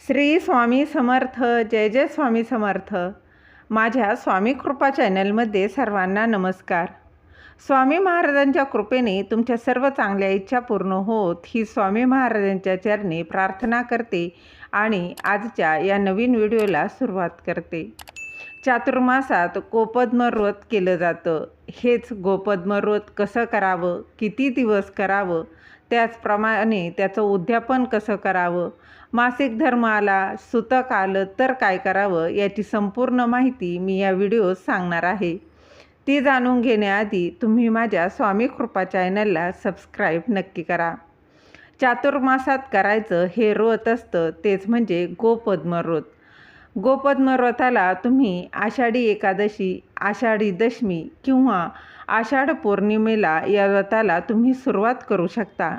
श्री स्वामी समर्थ जय जय स्वामी समर्थ. माझ्या स्वामी कृपा चॅनलमध्ये सर्वांना नमस्कार. स्वामी महाराजांच्या कृपेने तुमच्या सर्व चांगल्या इच्छा पूर्ण होत ही स्वामी महाराजांच्या चरणी प्रार्थना करते आणि आजच्या या नवीन व्हिडिओला सुरुवात करते. चातुर्मासात गोपद्मव्रत केलं जातं. हेच गोपद्मव्रत कसं करावं? किती दिवस करावं? त्याचप्रमाणे त्याचं उद्यापन कसं करावं? मासिक धर्म आला सुतक आलं तर काय करावं याची संपूर्ण माहिती मी या व्हिडिओत सांगणार आहे. ती जाणून घेण्याआधी तुम्ही माझ्या स्वामी कृपा चॅनलला सबस्क्राईब नक्की करा. चातुर्मासात करायचं हे व्रत असतं तेच म्हणजे गोपद्मव्रत. गोपद्मव्रताला तुम्ही आषाढी एकादशी आषाढी दशमी किंवा आषाढ पौर्णिमेला या व्रताला तुम्ही सुरुवात करू शकता.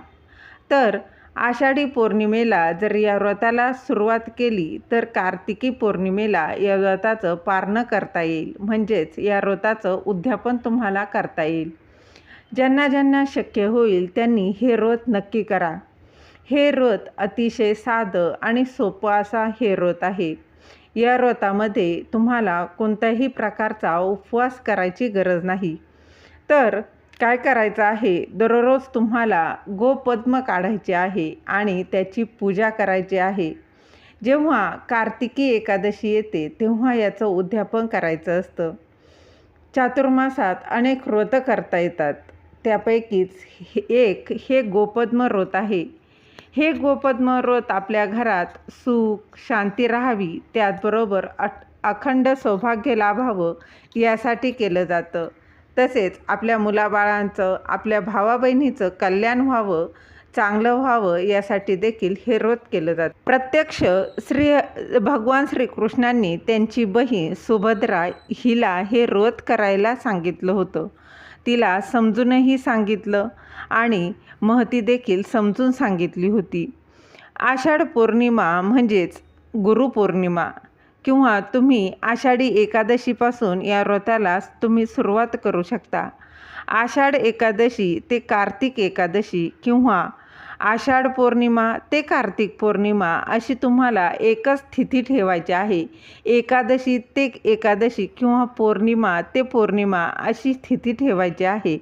तर आषाढी पौर्णिमेला जर या व्रताला सुरुवात केली तर कार्तिकी पौर्णिमेला या व्रताचं पारणं करता येईल. म्हणजेच या व्रताचं उद्यापन तुम्हाला करता येईल. ज्यांना ज्यांना शक्य होईल त्यांनी हे व्रत नक्की करा. हे व्रत अतिशय साधं आणि सोपं असा हे व्रत आहे. या व्रतामध्ये तुम्हाला कोणत्याही प्रकारचा उपवास करायची गरज नाही. तर काय करायचं आहे? दररोज तुम्हाला गोपद्म काढायचे आहे आणि त्याची पूजा करायची आहे. जेव्हा कार्तिकी एकादशी येते तेव्हा याचं उद्यापन करायचं असतं. चातुर्मासात अनेक व्रतं करता येतात. त्यापैकीच हे एक हे गोपद्म व्रत आहे. हे गोपद्म व्रत आपल्या घरात सुख शांती राहावी त्याचबरोबर अट अखंड सौभाग्य लाभावं यासाठी केलं जातं. तसेच आपल्या मुलाबाळांचं आपल्या भावाबहिणीचं कल्याण व्हावं चांगलं व्हावं यासाठी देखील हे व्रत केलं जातं. प्रत्यक्ष श्री भगवान श्रीकृष्णांनी त्यांची बहीण सुभद्रा हिला हे व्रत करायला सांगितलं होतं. तिला समजूनही सांगितलं आणि महती देखील समजून सांगितली होती. आषाढ पौर्णिमा म्हणजेच गुरुपौर्णिमा किंवा तुम्ही आषाढी एकादशीपासून या व्रताला तुम्ही सुरुवात करू शकता. आषाढ एकादशी ते कार्तिक एकादशी किंवा आषाढ पौर्णिमा ते कार्तिक पौर्णिमा अशी तुम्हाला एकच स्थिती ठेवायची आहे. एकादशी ते एकादशी किंवा पौर्णिमा ते पौर्णिमा अशी स्थिती ठेवायची आहे.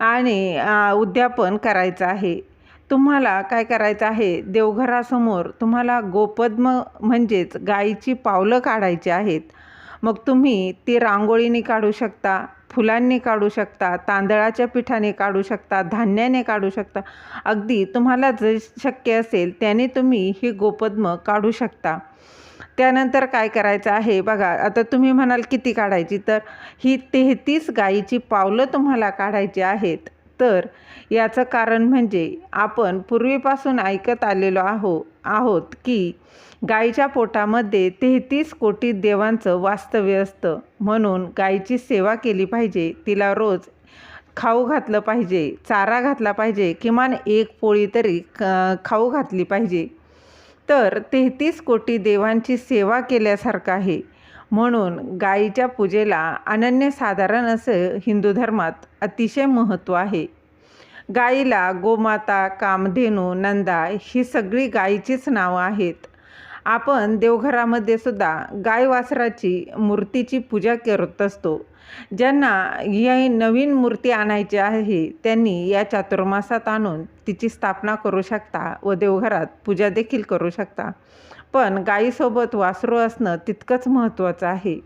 आणि उद्यापन करायचं आहे. तुम्हाला काय करायचं आहे? देवघरासमोर तुम्हाला गोपद्म म्हणजेच गाईची पावलं काढायची आहेत. मग तुम्ही ती रांगोळीने काढू शकता फुलांनी काढू शकता तांदळाच्या पिठाने काढू शकता धान्याने काढू शकता. अगदी तुम्हाला जे शक्य असेल त्याने तुम्ही ही गोपद्म काढू शकता. त्यानंतर काय करायचं आहे? बघा आता तुम्ही म्हणाल किती काढायची? तर ही तेहतीस गाईची पावलं तुम्हाला काढायची आहेत. तर याचं कारण म्हणजे आपण पूर्वीपासून ऐकत आलेलो आहो आहोत की गाईच्या पोटामध्ये तेहतीस कोटी देवांचं वास्तव्य असतं. म्हणून गाईची सेवा केली पाहिजे. तिला रोज खाऊ घातलं पाहिजे चारा घातला पाहिजे किमान एक पोळी तरी खाऊ घातली पाहिजे. तर तेहतीस कोटी देवांची सेवा केल्यासारखं आहे. म्हणून गायीच्या पूजेला अनन्यसाधारण असं हिंदू धर्मात अतिशय महत्त्व आहे. गाईला गोमाता कामधेनू नंदा ही सगळी गायीचीच नावं आहेत. आपण देवघरामध्ये सुद्धा गाय वासराची मूर्तीची पूजा करत असतो. ज्यांना ही नवीन मूर्ती आणायची आहे त्यांनी या चातुर्मासात आणून तिची स्थापना करू शकता व देवघरात पूजा देखील करू शकता. पण गाईसोबत वासरू असणं तितकंच महत्त्वाचं आहे.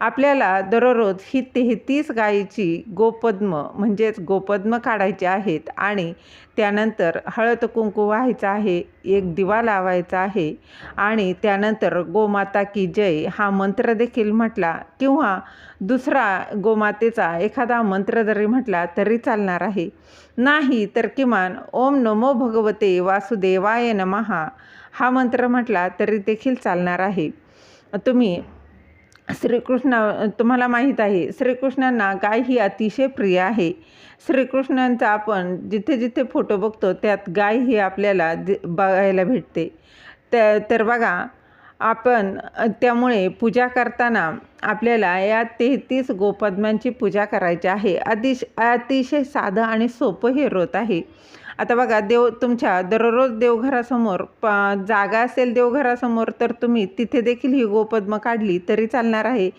आपल्याला दररोज ही तेहतीस गायीची गोपद्म म्हणजेच गोपद्म काढायचे आहेत आणि त्यानंतर हळद कुंकू व्हायचं आहे एक दिवा लावायचा आहे आणि त्यानंतर गोमाता की जय हा मंत्र देखील म्हटला किंवा दुसरा गोमातेचा एखादा मंत्र जरी म्हटला तरी चालणार आहे. नाही तर किमान ओम नमो भगवते वासुदेवाय नमहा हा मंत्र म्हटला तरी देखील चालणार आहे. तुम्ही श्रीकृष्ण तुम्हाला माहीत आहे श्रीकृष्णांना गाय ही अतिशय प्रिय आहे. श्रीकृष्णांचा आपण जिथे जिथे फोटो बघतो त्यात गाय ही आपल्याला दि बघायला भेटते. त्या तर बघा आपण त्यामुळे पूजा करताना आपल्याला या तेहतीस गोपद्मांची पूजा करायची आहे. अतिश अतिशय साधं आणि सोपं हे रोत आहे. आता बघा देव तुमच्या दररोज देवघरासमोर प जागा असेल देवघरासमोर तर तुम्ही तिथे देखील ही गोपद्म काढली तरी चालणार आहे.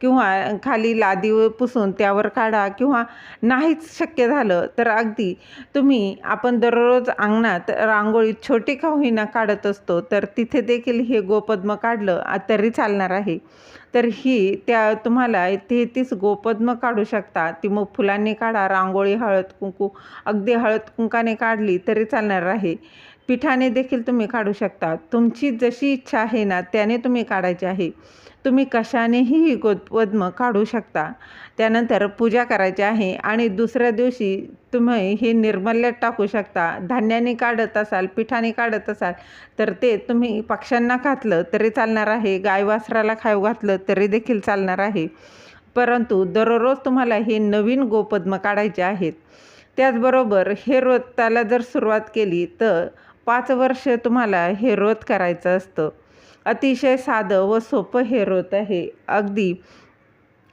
किंवा खाली लादी पुसून त्यावर काढा किंवा नाहीच शक्य झालं तर अगदी तुम्ही आपण दररोज अंगणात रांगोळी छोटी का होईना काढत असतो तर तिथे देखील हे गोपद्म काढलं तरी चालणार आहे. तर ही त्या तुम्हाला तेहतीस गोपद्म काढू शकता. ती मग फुलांनी काढा रांगोळी हळद कुंकू अगदी हळद कुंकाने काढली तरी चालणार आहे. पिठाने देखील तुम्ही काढू शकता. तुमची जशी इच्छा आहे ना त्याने तुम्ही काढायची आहे. तुम्ही कशानेही ही गोपद्म काढू शकता. त्यानंतर पूजा करायची आहे आणि दुसऱ्या दिवशी तुम्ही हे निर्मल्यात टाकू शकता. धान्याने काढत असाल पिठाने काढत असाल तर ते तुम्ही पक्ष्यांना घातलं तरी चालणार आहे. गाय वासराला खाऊ घातलं तरी देखील चालणार आहे. परंतु दररोज तुम्हाला हे नवीन गोपद्म काढायचे आहेत. त्याचबरोबर हे व्रताला जर सुरुवात केली तर पाच वर्ष तुम्हाला हे व्रत करायचं असतं. अतिशय साधं व सोपं हे व्रत आहे. अगदी.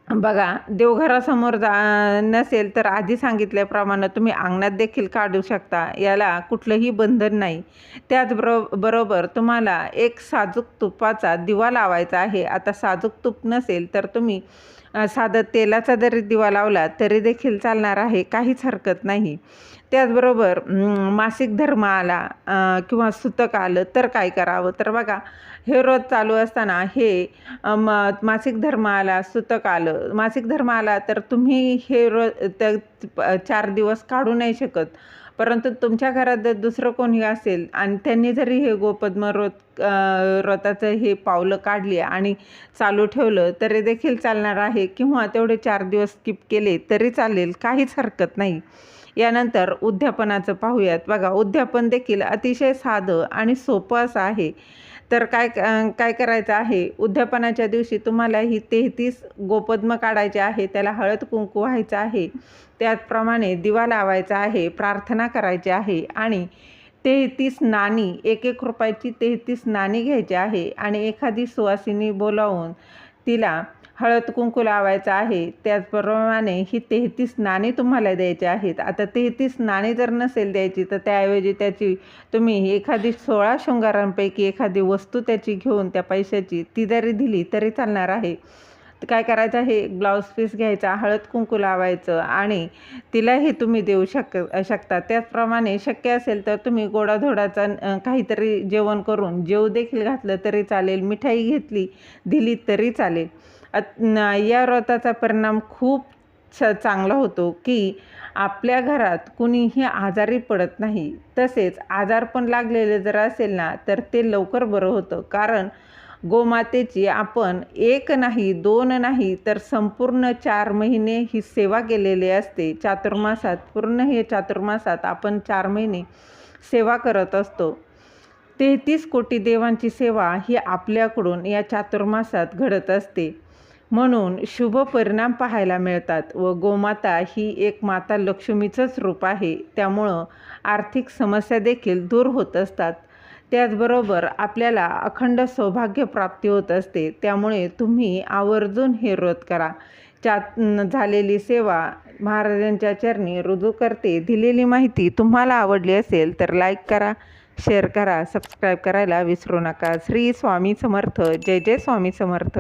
बघा देवघरासमोर जा नसेल तर आधी सांगितल्याप्रमाणे तुम्ही अंगणात देखील काढू शकता. याला कुठलंही बंधन नाही. त्याचबरो बरोबर तुम्हाला एक साजूक तुपाचा दिवा लावायचा आहे. आता साजूक तूप नसेल तर तुम्ही साधं तेलाचा जरी दिवा लावला तरी देखील चालणार आहे काहीच हरकत नाही. त्याचबरोबर मासिक धर्म आला किंवा सुतक आलं तर काय करावं? तर बघा हे रोज चालू असताना हे म मासिक धर्म आला सुतक आलं. मासिक धर्म आला तर तुम्ही हे रोज त्या चार दिवस काढू नाही शकत. परंतु तुमच्या घरात जर दुसरं कोणी असेल आणि त्यांनी जरी हे गोपद्म रोत व्रताचं हे पावलं काढली आणि चालू ठेवलं तरी देखील चालणार आहे किंवा तेवढे चार दिवस स्किप केले तरी चालेल काहीच हरकत नाही. यानंतर उद्यापनाचं पाहूयात. बघा उद्यापन देखील अतिशय साधं आणि सोपं असं आहे. तर काय काय करायचं आहे? उद्यापनाच्या दिवशी तुम्हाला ही तेहतीस गोपद्म काढायचे आहे त्याला हळद कुंकू व्हायचं आहे. त्याचप्रमाणे दिवा लावायचा आहे प्रार्थना करायची आहे आणि तेहतीस नाणी एक एक रुपयाची तेहतीस नाणी घ्यायची आहे आणि एखादी सुवासिनी बोलावून तिला हळद कुंकू लावायचं आहे त्याचप्रमाणे ही तेहतीस नाणी तुम्हाला द्यायची आहेत. आता तेहतीस नाणी जर नसेल द्यायची तर त्याऐवजी त्याची तुम्ही एखादी सोळा शृंगारांपैकी एखादी वस्तू त्याची घेऊन त्या पैशाची ती जरी दिली तरी चालणार आहे. काय करायचं आहे? ब्लाऊज पीस घ्यायचा हळद कुंकू लावायचं आणि तिलाही तुम्ही देऊ शक शकता. त्याचप्रमाणे शक्य असेल तर तुम्ही गोडाधोडाचा काहीतरी जेवण करून जेव देखील घातलं तरी चालेल मिठाई घेतली दिली तरी चालेल. या व्रताचा परिणाम खूप छ चांगला होतो की आपल्या घरात कुणीही आजारी पडत नाही. तसेच आजार पण लागलेले जर असेल ना तर ते लवकर बरं होतं. कारण गोमातेची आपण एक नाही दोन नाही तर संपूर्ण चार महिने ही सेवा केलेली असते. चातुर्मासात पूर्ण हे चातुर्मासात आपण चार महिने सेवा करत असतो. तेहतीस कोटी देवांची सेवा ही आपल्याकडून या चातुर्मासात घडत असते. म्हणून शुभ परिणाम पाहायला मिळतात व गोमाता ही एक माता लक्ष्मीचंच रूप आहे. त्यामुळं आर्थिक समस्या देखील दूर होत असतात. त्याचबरोबर आपल्याला अखंड सौभाग्य प्राप्ती होत असते. त्यामुळे तुम्ही आवर्जून हे व्रत करा. चा झालेली सेवा महाराजांच्या चरणी रुजू करते. दिलेली माहिती तुम्हाला आवडली असेल तर लाईक करा शेअर करा सबस्क्राईब करायला विसरू नका. श्री स्वामी समर्थ. जय जय स्वामी समर्थ.